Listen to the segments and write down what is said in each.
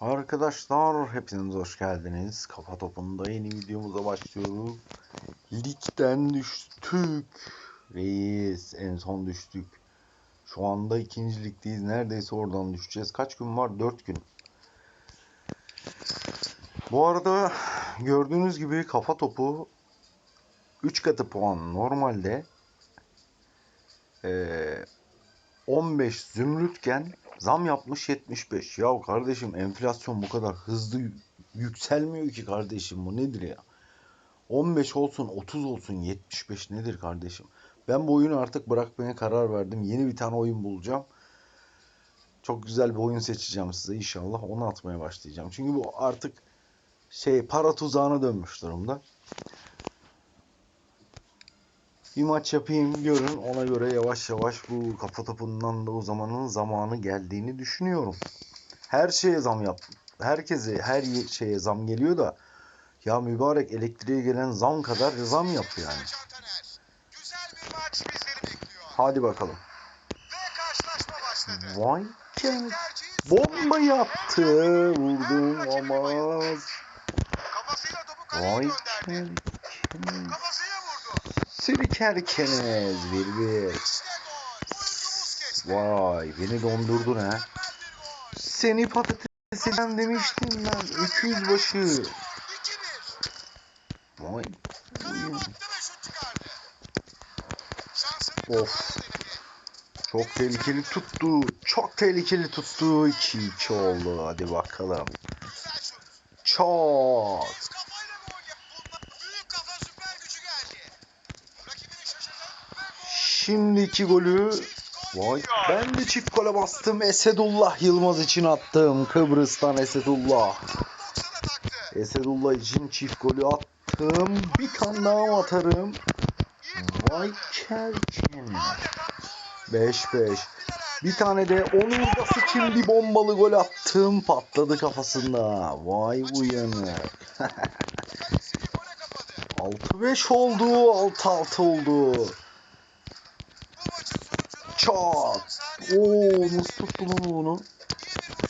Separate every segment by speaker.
Speaker 1: Arkadaşlar hepiniz hoş geldiniz. Kafa topunda yeni videomuza başlıyoruz. Ligden düştük. Reis en son düştük. Şu anda ikinci ligdeyiz. Neredeyse oradan düşeceğiz. Kaç gün var? 4 gün. Bu arada gördüğünüz gibi kafa topu 3 katı puan normalde eee 15 zümrütken zam yapmış 75. Ya kardeşim enflasyon bu kadar hızlı yükselmiyor ki kardeşim bu nedir ya? 15 olsun 30 olsun 75 nedir kardeşim? Ben bu oyunu artık bırakmaya karar verdim. Yeni bir tane oyun bulacağım. Çok güzel bir oyun seçeceğim size inşallah. Onu atmaya başlayacağım. Çünkü bu artık şey para tuzağına dönmüş durumda. Bir maç yapayım görün ona göre yavaş yavaş bu kafa topundan da o zamanın zamanı geldiğini düşünüyorum. Her şeye zam yap. Herkese her ye- şeye zam geliyor da ya mübarek elektriğe gelen zam kadar zam yap yani. Hadi bakalım. Vay ken
Speaker 2: Tercihi
Speaker 1: bomba yaptı. Vurdum ama vay
Speaker 2: gönderdi.
Speaker 1: Silikerkeniz bir bir. Vay beni dondurdun ha. Seni patatesinden demiştim ben. Öküz başı.
Speaker 2: 2-1.
Speaker 1: Vay. Of. Çok tehlikeli tuttu. Çok tehlikeli tuttu. 2-2 oldu. Hadi bakalım. Çok.
Speaker 2: Biz kafayla gol yaptık. Büyük kafa süper gücü geldi. Rakibini şaşırtan ve gol.
Speaker 1: Şimdi iki golü. Vay. Ben de çift gole bastım. Esedullah Yılmaz için attım. Kıbrıs'tan Esedullah.
Speaker 2: 90'a taktı.
Speaker 1: Esedullah için çift golü attım. Bir tane daha atarım. Vay kerken.
Speaker 2: Adeta gol.
Speaker 1: 5-5. Bir tane de Onur Bas için bir bombalı gol attım. Patladı kafasında. Vay uyanık.
Speaker 2: Kalesini gole kapadı.
Speaker 1: 6-5 oldu. 6-6 oldu.
Speaker 2: Bu maçın sonucunu
Speaker 1: Çat.
Speaker 2: son saniye
Speaker 1: Oo nasıl tuttu lan onu?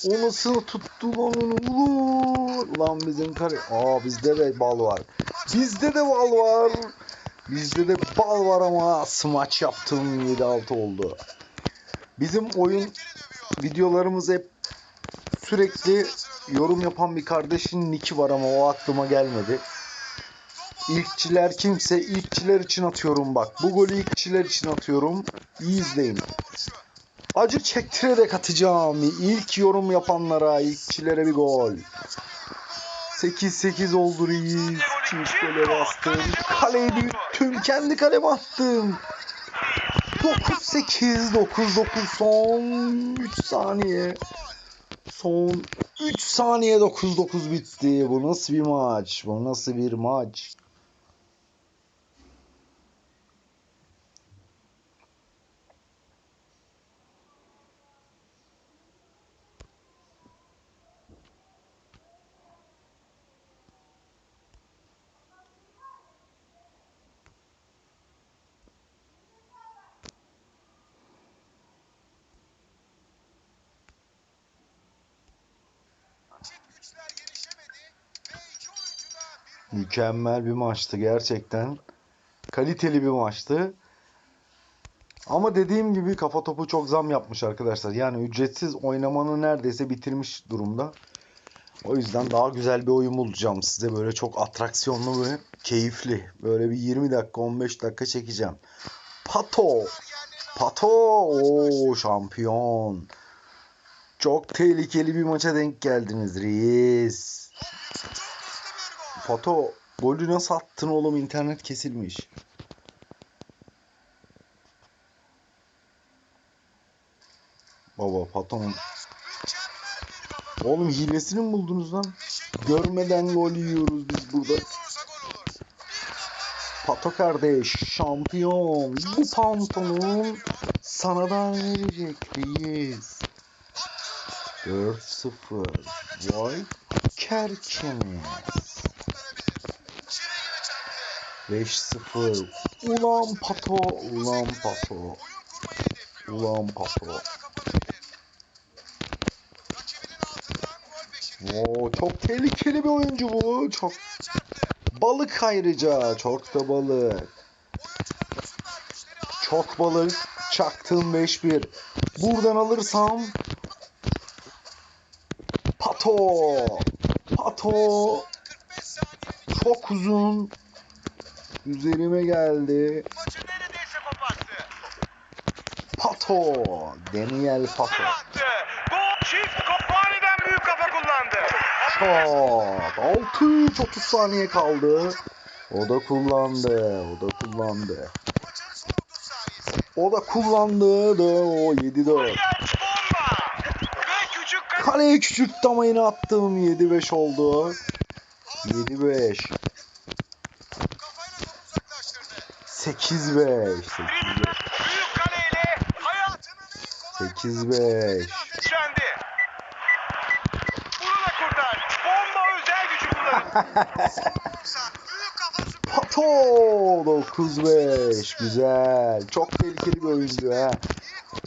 Speaker 1: O nasıl tuttu lan onu? Ulan bizim kare... Aa bizde de bal var. Bizde de bal var. Bizde de bal var ama smaç yaptım 7-6 oldu. Bizim oyun videolarımız hep sürekli yorum yapan bir kardeşin niki var ama o aklıma gelmedi. İlkçiler kimse ilkçiler için atıyorum bak. Bu golü ilkçiler için atıyorum. İyi izleyin. Acı çektirerek atacağım. İlk yorum yapanlara, ilkçilere bir gol. 8-8 oldu reis. Çift gole bastım. Kaleyi büyüttüm. Kendi kaleme attım. 9-8, 9-9 son 3 saniye. Son 3 saniye 9-9 bitti. Bu nasıl bir maç? Bu nasıl bir maç?
Speaker 2: Rakip güçler gelişemedi ve iki oyuncu da bir
Speaker 1: Mükemmel bir maçtı gerçekten. Kaliteli bir maçtı. Ama dediğim gibi kafa topu çok zam yapmış arkadaşlar. Yani ücretsiz oynamanı neredeyse bitirmiş durumda. O yüzden daha güzel bir oyun bulacağım size. Böyle çok atraksiyonlu ve keyifli. Böyle bir 20 dakika 15 dakika çekeceğim. Pato. Pato. Oo şampiyon. Çok tehlikeli bir maça denk geldiniz reis. Pato golü nasıl attın oğlum internet kesilmiş. Baba
Speaker 2: kafa.
Speaker 1: oğlum hilesini mi buldunuz lan? Görmeden gol yiyoruz biz burada. Pato kardeş şampiyon. Bu pantolon sana da verecekteyiz. 4-0. Vay kerkeniz.
Speaker 2: kurtarabilir. Çivi gibi
Speaker 1: 5-0.
Speaker 2: çaktı.
Speaker 1: Ulan Pato, ulan Pato. Ulan Pato. Oo, çok tehlikeli bir oyuncu bu. Çok balık ayrıca. Çok da balık. Çok balık. Çaktım 5-1. Buradan alırsam Pato. Pato.
Speaker 2: son 45 saniyenin
Speaker 1: Çok uzun. Üzerime geldi. Pato. Daniel Pato. Şot. 6 30 saniye kaldı. O da kullandı. O da kullandı.
Speaker 2: Maçın son 30 saniyesi.
Speaker 1: O da kullandı. O 7 4.
Speaker 2: Genç bomba. Ve küçük kale.
Speaker 1: Kaleye küçük ama yine attım. 7-5 oldu. 7-5.
Speaker 2: Kafayla topu uzaklaştırdı.
Speaker 1: 8-5. 8-5.
Speaker 2: Büyük kaleyle hayatının en kolay
Speaker 1: 8-5.
Speaker 2: Tükendi. Bunu da kurtar. Bomba özel gücü kullanır. Son büyük kafa süper.
Speaker 1: Pato 9-5. Güzel. Çok tehlikeli bir oyuncu ha.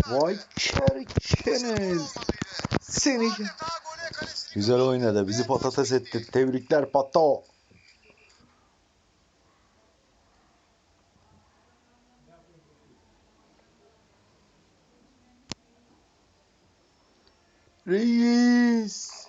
Speaker 1: Vay kerkeniz. Seni. Güzel oynadı. Bizi patates etti. Tebrikler Pato. Reis.